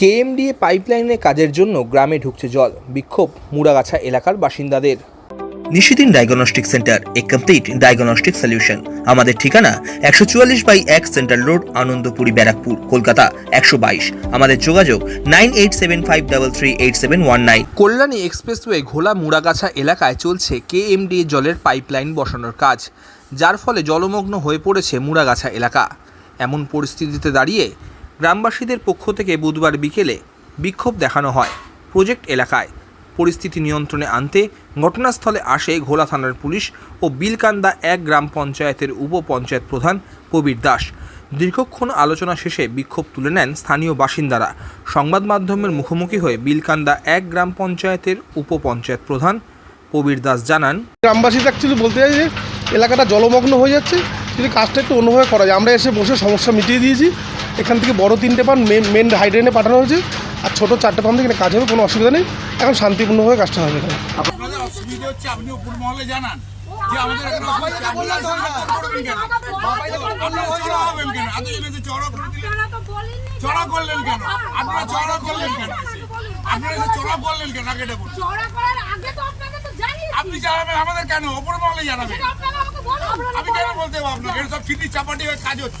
KMDA পাইপলাইনের কাজের জন্য গ্রামে ঢুকছে জল। বিক্ষোভ মুড়াগাছা এলাকার বাসিন্দাদের। Nishidin diagnostic centre a complete diagnostic solution আমাদের ঠিকানা একশো চুয়াল্লিশ বাই এক সেন্ট্রাল রোড আনন্দপুরি ব্যারাকপুর কলকাতা একশো বাইশ। আমাদের যোগাযোগ nine eight seven five double three eight seven one nine. Kalyani expressway Ghola Muragachha এলাকায় চলছে কেএমডিএ জলের পাইপলাইন বসানোর কাজ যার ফলে জলমগ্ন হয়ে পড়েছে মুড়াগাছা এলাকা। এমন পরিস্থিতিতে দাঁড়িয়ে গ্রামবাসীদের পক্ষ থেকে বুধবার বিকেলে বিক্ষোভ দেখানো হয় প্রজেক্ট এলাকায়। পরিস্থিতি নিয়ন্ত্রণে আনতে ঘটনাস্থলে আসে ঘোলা থানার পুলিশ ও বিলকান্দা এক গ্রাম পঞ্চায়েতের উপপঞ্চায়েত প্রধান কবির দাস। দীর্ঘক্ষণ আলোচনা শেষে বিক্ষোভ তুলে নেন স্থানীয় বাসিন্দারা। সংবাদ মাধ্যমের মুখোমুখি হয়ে বিলকান্দা এক গ্রাম পঞ্চায়েতের উপপঞ্চায়েত প্রধান কবির দাস জানান গ্রামবাসীরা অ্যাকচুয়ালি বলতে চাই যে এলাকাটা জলমগ্ন হয়ে যাচ্ছে। কিন্তু কাজটা একটু অন্যভাবে করা যায়, আমরা এসে বসে সমস্যা মিটিয়ে দিয়েছি। এখান থেকে বড় তিনটে পান মেন মেন হাইড্রেনে পাঠানো হয়েছে। আর ছোটো চারটে পান থেকে এখানে কাজ হবে কোনো অসুবিধা নেই। এখন শান্তিপূর্ণভাবে কাজটা হবে এখানে। আপনাদের অসুবিধা হচ্ছে আপনি উপর মহলে জানান। যে আমাদের এখানে অসুবিধা চড়া কেন? চড়া হবেন কেন? এত চড়া করে দিলেন। চড়া করলেন কেন? আপনারা চড়া করলেন কেন? আপনারা চড়া করলেন কেন? আগে এটা বলুন। আপনি জানাবেন আমাদের কেন? ওপর মহলে জানাবেন। আমি কেন বলতে পারব আপনাকে সব ফিটি চাপাটি হয়ে কাজ হচ্ছে।